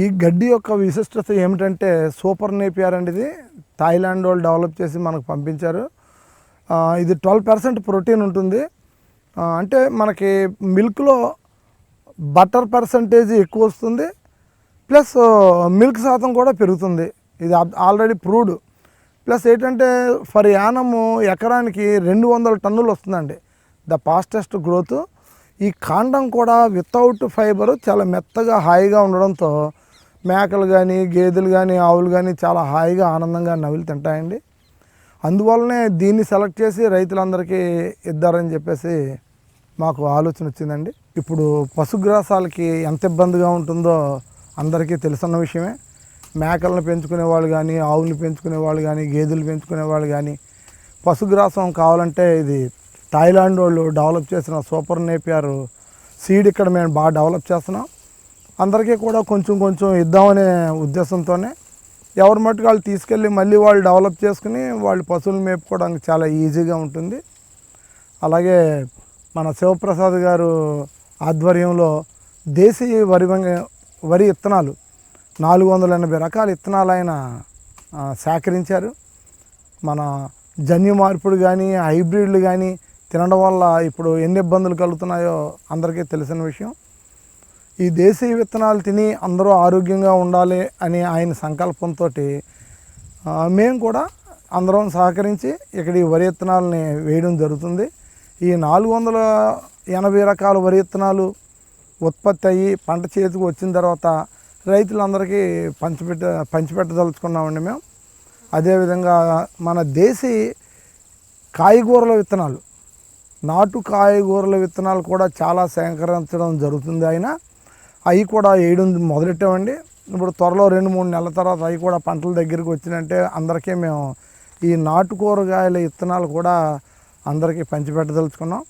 ఈ గడ్డి యొక్క విశిష్టత ఏమిటంటే సూపర్ నేపియర్ అండి ఇది థాయిలాండ్ వాళ్ళు డెవలప్ చేసి మనకు పంపించారు. ఇది ట్వెల్వ్ పర్సెంట్ ప్రోటీన్ ఉంటుంది. అంటే మనకి మిల్క్లో బటర్ పర్సంటేజ్ ఎక్కువ వస్తుంది. ప్లస్ మిల్క్ శాతం కూడా పెరుగుతుంది. ఇది ఆల్రెడీ ప్రూవ్డ్. ప్లస్ ఏంటంటే ఫర్ యానము ఎకరానికి రెండు వందల టన్నులు వస్తుందండి. The fastest growth. ఈ కాండం కూడా వితౌట్ ఫైబర్ చాలా మెత్తగా హాయిగా ఉండడంతో మేకలు కానీ గేదెలు కానీ ఆవులు కానీ చాలా హాయిగా ఆనందంగా నవిలి తింటాయండి. అందువల్లనే దీన్ని సెలెక్ట్ చేసి రైతులందరికీ ఇద్దారని చెప్పేసి మాకు ఆలోచన వచ్చిందండి. ఇప్పుడు పశుగ్రాసాలకి ఎంత ఇబ్బందిగా ఉంటుందో అందరికీ తెలుసున్న విషయమే. మేకలను పెంచుకునే వాళ్ళు కానీ ఆవులను పెంచుకునే వాళ్ళు కానీ గేదెలు పెంచుకునే వాళ్ళు కానీ పశుగ్రాసం కావాలంటే ఇది థాయిలాండ్ వాళ్ళు డెవలప్ చేసిన సూపర్ నేపియారు సీడ్ ఇక్కడ మేము బాగా డెవలప్ చేస్తున్నాం. అందరికీ కూడా కొంచెం కొంచెం ఇద్దామనే ఉద్దేశంతోనే ఎవరి మట్టుకు వాళ్ళు తీసుకెళ్ళి మళ్ళీ వాళ్ళు డెవలప్ చేసుకుని వాళ్ళు పశువులు మేపుకోవడానికి చాలా ఈజీగా ఉంటుంది. అలాగే మన శివప్రసాద్ గారు ఆధ్వర్యంలో దేశీయ వరి వంగ- వరి ఇత్తనాలు నాలుగు వందల ఎనభై రకాల విత్తనాలు ఆయన సేకరించారు. మన జన్యు మార్పుడు కానీ హైబ్రిడ్లు కానీ తినడం వల్ల ఇప్పుడు ఎన్ని ఇబ్బందులు కలుగుతున్నాయో అందరికీ తెలిసిన విషయం. ఈ దేశీయ విత్తనాలు తిని అందరూ ఆరోగ్యంగా ఉండాలి అని ఆయన సంకల్పంతో మేము కూడా అందరం సహకరించి ఇక్కడ ఈ వరి విత్తనాలని వేయడం జరుగుతుంది. ఈ నాలుగు వందల ఎనభై రకాల వరి విత్తనాలు ఉత్పత్తి అయ్యి పంట చేతికి వచ్చిన తర్వాత రైతులందరికీ పంచిపెట్ట పంచిపెట్టదలుచుకున్నామండి మేము. అదేవిధంగా మన దేశీ కాయగూరల విత్తనాలు నాటు కాయగూరల విత్తనాలు కూడా చాలా సేకరించడం జరుగుతుంది ఆయన. అవి కూడా వేయడం మొదలెట్టామండి. ఇప్పుడు త్వరలో రెండు మూడు నెలల తర్వాత అవి కూడా పంటల దగ్గరికి వచ్చినంటే అందరికీ మేము ఈ నాటు కూరగాయల విత్తనాలు కూడా అందరికీ పంచిపెట్టదలుచుకున్నాం.